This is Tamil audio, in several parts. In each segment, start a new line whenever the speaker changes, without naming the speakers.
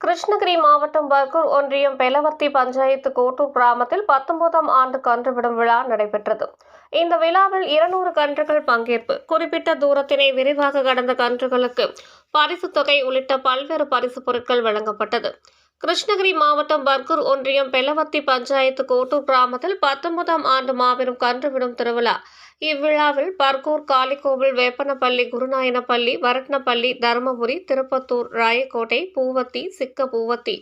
கிருஷ்ணகிரி மாவட்டம் பர்கூர் ஒன்றியம் பெலவர்த்தி பஞ்சாயத்து கோட்டூர் கிராமத்தில் பத்தொன்பதாம் ஆண்டு கன்றுவிடும் விழா நடைபெற்றது. இந்த விழாவில் இருநூறு கன்றுகள் பங்கேற்பு. குறிப்பிட்ட தூரத்தினை விரிவாக கடந்த கன்றுகளுக்கு பரிசு தொகை உள்ளிட்ட பல்வேறு பரிசு பொருட்கள் வழங்கப்பட்டது. கிருஷ்ணகிரி மாவட்டம் பர்கூர் ஒன்றியம் பெலவத்தி பஞ்சாயத்து கோட்டூர் கிராமத்தில் பத்தொன்பதாம் ஆண்டு மாபெரும் கன்றுவிடும் திருவிழா. இவ்விழாவில் பர்கூர் காளிக்கோவில் வேப்பனப்பள்ளி குருநாயனப்பள்ளி வரட்னப்பள்ளி தருமபுரி திருப்பத்தூர் ராயக்கோட்டை பூவத்தி சிக்க பூவத்தி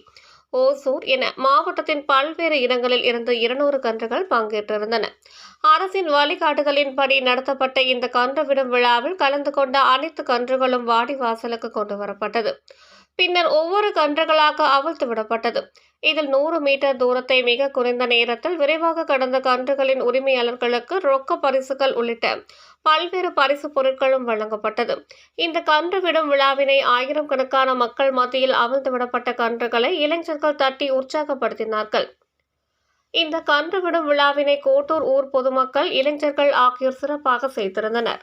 ஓசூர் என மாவட்டத்தின் பல்வேறு இடங்களில் இருந்து இருநூறு கன்றுகள் பங்கேற்றிருந்தன. அரசின் வழிகாட்டுதலின்படி நடத்தப்பட்ட இந்த கன்று விடும் விழாவில் கலந்து கொண்ட அனைத்து கன்றுகளும் வாடி வாசலுக்கு கொண்டு வரப்பட்டது. பின்னர் ஒவ்வொரு கன்றுகளாக அவிழ்த்து விடப்பட்டது. இதில் நூறு மீட்டர் தூரத்தை மிக குறைந்த நேரத்தில் விரைவாக கடந்த கன்றுகளின் உரிமையாளர்களுக்கு ரொக்க பரிசுகள் உள்ளிட்ட பல்வேறு பரிசு பொருட்களும் வழங்கப்பட்டது. இந்த கன்று விடும் விழாவினை ஆயிரம் கணக்கான மக்கள் மத்தியில் அவிழ்த்து விடப்பட்ட கன்றுகளை இளைஞர்கள் தட்டி உற்சாகப்படுத்தினார்கள். இந்த கன்று விடும் விழாவினை கோட்டூர் ஊர் பொதுமக்கள் இளைஞர்கள் ஆகியோர் சிறப்பாக செய்திருந்தனர்.